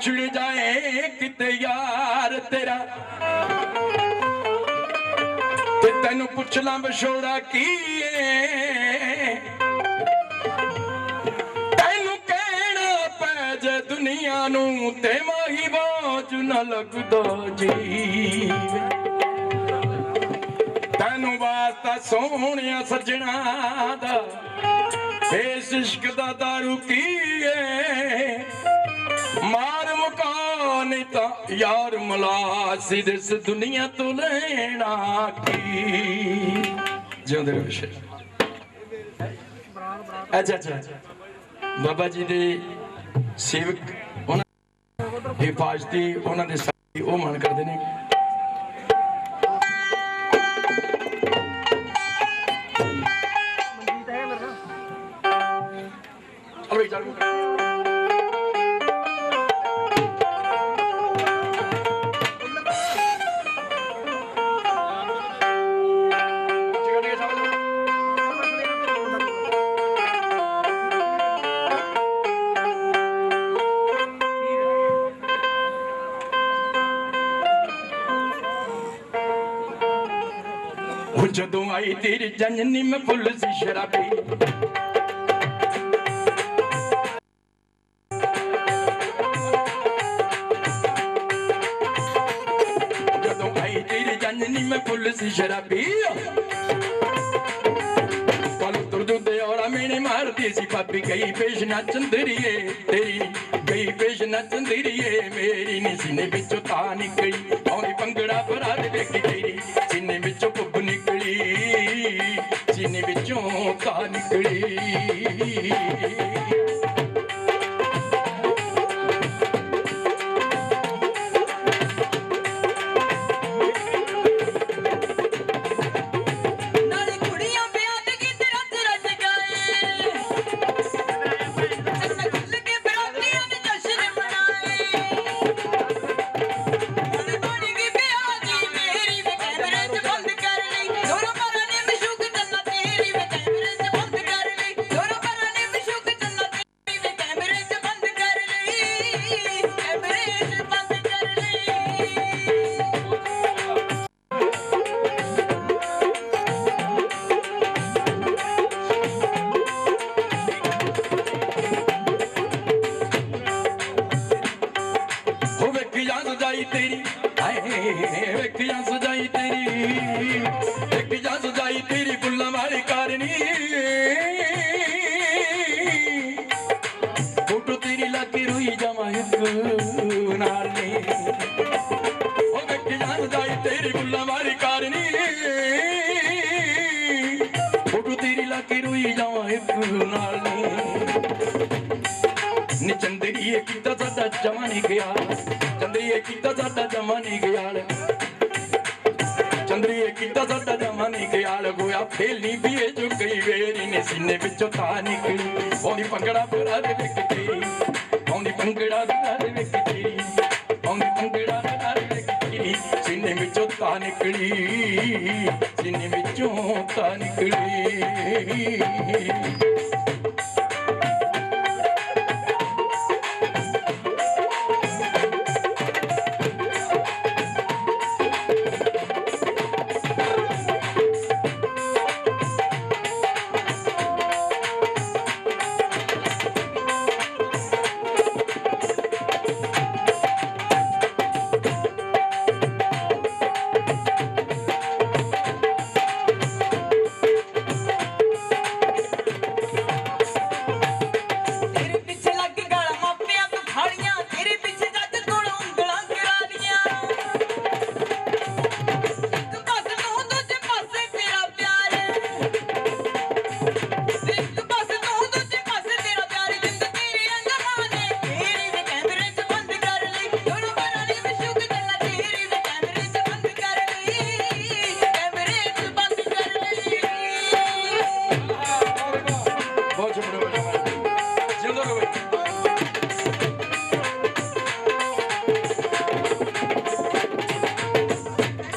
ਵਿਛੜ ਜਾਏ ਕਿਤੇ ਯਾਰ ਤੇਰਾ। ਤੇ ਤੈਨੂੰ ਪੁੱਛ ਲਾਂ ਵਿਛੋੜਾ ਕੀ ਏ। ਤੈਨੂੰ ਕਹਿਣਾ ਪੈ ਜੇ ਦੁਨੀਆ ਨੂੰ ਤੇ ਮਾਹੀ ਬਾਝ ਨਾ ਲੱਗਦਾ ਜੀ ਤੈਨੂੰ ਵਾਸਤਾ ਸੋਹਣਿਆ ਸੱਜਣਾ ਦਾ ਇਸ ਇਸ਼ਕ ਦਾ ਦਾਰੂ ਕੀ ਏ। ਮਾਰ ਨਹੀਂ ਤਾਂ ਯਾਰ ਮਲਾ ਸਿਦ ਦੁਨੀਆ ਤੋਂ ਲੈਣਾ ਕੀ? ਜਿਉਂਦੇ ਰਹੋ ਸ਼ੇਰ। ਅੱਛਾ ਅੱਛਾ ਬਾਬਾ ਜੀ ਦੇ ਸੇਵਕ, ਉਹਨਾਂ ਹਿਫਾਜ਼ਤੀ, ਉਹਨਾਂ ਦੇ ਸਾਥੀ, ਉਹ ਮਨ ਕਰਦੇ ਨੇ। ਚਲੋ। ਬਈ ਉਹ ਜਦੋਂ ਆਈ ਤੇਰੀ ਜੰਨੀ ਮੈਂ ਫੁੱਲ ਸੀ ਸ਼ਰਾਬੀ। ਜਦੋਂ ਆਈ ਤੇਰੀ ਜੰਨੀ ਮੈਂ ਫੁੱਲ ਸੀ ਸ਼ਰਾਬੀ। ਪਲ ਤੁਰ ਦੁੱਦੇ ਔਰਾ ਮਾਰਦੀ ਸੀ ਪਾਪੀ ਗਈ ਪੇਸ਼ ਨਾ ਚੰਦਰੀਏ ਤੇਰੀ, ਗਈ ਪੇਸ਼ ਨਾ ਚੰਦਰੀਏ ਮੇਰੀ ਨੀ ਸੀਨੇ ਵਿੱਚੋਂ ਤਾਂ ਨਿਕਲੀ ਆਉਂਦੀ ਪੰਗੜਾ ਭਰਾ ਦੇ ਵੇਖੀ ਤੇਰੀ ਤਾਂ ਵੇਖੀਆਂ ਸਜਾਈ ਤੇਰੀ ਵੇਖੀਆਂ ਸਜਾਈ ਤੇਰੀ ਫੁੱਲਾਂ ਵਾਲੀ ਕਾਰਨੀ। ਫੋਟੋ ਤੇਰੀ ਲੱਗੀ ਕੇ ਰੋਈ ਜਾਵਾਂ ਇੱਕ ਨਾਲ ਨੇ ਹੋ ਸਜਾਈ ਤੇਰੀ ਫੁੱਲਾਂ ਚੰਦਰੀਏ ਕੀਤਾ ਸਾਡਾ ਜਮਾ ਨਹੀਂ ਗਿਆ ਚੰਦਰੀਏ ਕੀਤਾ ਸਾਡਾ ਜਮਾ ਨਹੀਂ ਗਿਆ ਚੰਦਰੀਏ ਕੀਤਾ ਸਾਡਾ ਜਮਾ ਨਹੀਂ ਗਿਆ ਗੋਇਆ ਫੇਲ ਨਹੀਂ ਪੀਏ ਜੋ ਕਈ ਵੇਰੀ ਨੇ ਸੀਨੇ ਵਿੱਚੋਂ ਤਾਂ ਨਿਕਲੀ। ਆਉਂਦੀ ਪੰਗੜਾ ਪਰਾ ਦੇ ਵਿੱਚ ਤੇਰੀ, ਆਉਂਦੀ ਪੰਗੜਾ ਦਾ ਦੇ ਵਿੱਚ ਤੇਰੀ, ਆਉਂਦੀ ਪੰਗੜਾ ਦਾ ਦੇ ਵਿੱਚ ਤੇਰੀ। ਸੀਨੇ ਵਿੱਚੋਂ ਤਾਂ ਨਿਕਲੀ, ਸੀਨੇ ਵਿੱਚੋਂ ਤਾਂ ਨਿਕਲੀ।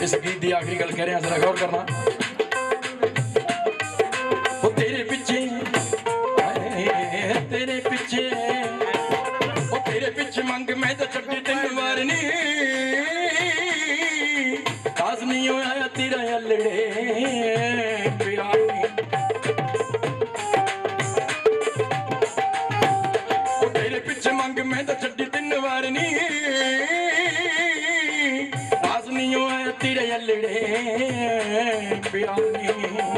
ਇਸ ਗੀਤ ਦੀ ਆਖਰੀ ਗੱਲ ਕਹਿ ਰਿਹਾ, ਜ਼ਰਾ ਗੌਰ ਕਰਨਾ। ਉਹ ਤੇਰੇ ਪਿੱਛੇ ਤੇਰੇ ਪਿੱਛੇ। ਉਹ ਤੇਰੇ ਪਿੱਛੇ ਮੰਗ ਮੈਂ ਤਾਂ ਛੱਡੀ, ਤੈਨੂੰ ਵਾਰ ਨੀ ਨਹੀਂ ਹੋਇਆ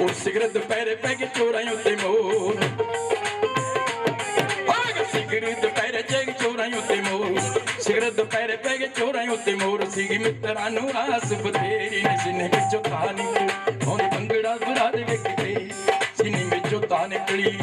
ਉਹ ਸਿਗਰਟ ਦੁਪਹਿਰੇ ਪੈ ਕੇ ਚੋਰਾਂ ਉੱਤੇ ਮੋਰ। ਆਗ ਸਿਗਰਟ ਦੁਪਹਿਰੇ ਜੇਗ ਚੋਰਾਂ ਉੱਤੇ ਮੋਰ। ਸਿਗਰਟ ਦੁਪਹਿਰੇ ਪੈ ਕੇ ਚੋਰਾਂ ਉੱਤੇ ਮੋਰ। ਸੀਗੀ ਮਿੱਤਰਾਂ ਨੂੰ ਆਸ ਬਥੇਰੀ। ਨੇ ਸਿਨੇ ਵਿੱਚੋਂ ਤਾਂ ਨਿਕਲੀ। ਉਹਨੇ ਭੰਗੜਾ ਦੁਰਾ ਦੇ ਵੇਖੇ। ਸਿਨੇ ਵਿੱਚੋਂ ਵਿੱਚੋਂ ਤਾਂ ਨਿਕਲੀ।